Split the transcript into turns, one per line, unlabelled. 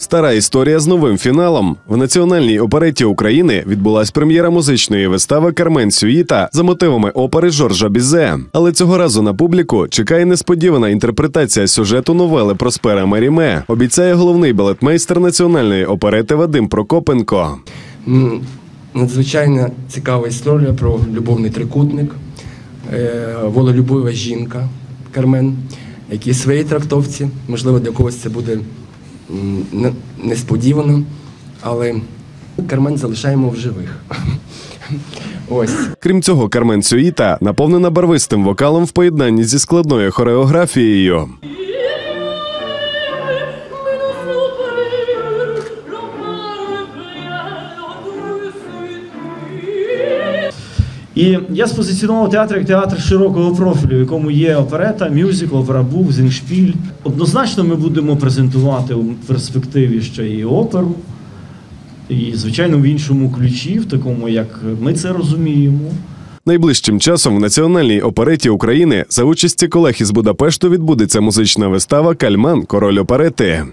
Стара історія з новим фіналом. В національній опереті України відбулась прем'єра музичної вистави Кармен Сюїта за мотивами опери Жоржа Бізе. Але цього разу на публіку чекає несподівана інтерпретація сюжету новели Проспера Меріме. Обіцяє головний балетмейстер національної оперети Вадим Прокопенко.
Надзвичайно цікава історія про любовний трикутник, е, вололюбива жінка Кармен, які своїй трактовці, можливо, для когось це буде несподівано, але Кармен залишаємо в живих. Ось.
Крім цього, Кармен Сюїта наповнена барвистим вокалом в поєднанні зі складною хореографією.
І я спозиціонував театр як театр широкого профілю, в якому є оперета, мюзикл, опера бух, зінгшпіль. Однозначно ми будемо презентувати у перспективі ще і оперу, і, звичайно, в іншому ключі, в такому, як ми це розуміємо.
Найближчим часом в національній опереті України за участі колег із Будапешту відбудеться музична вистава Кальман Король оперети.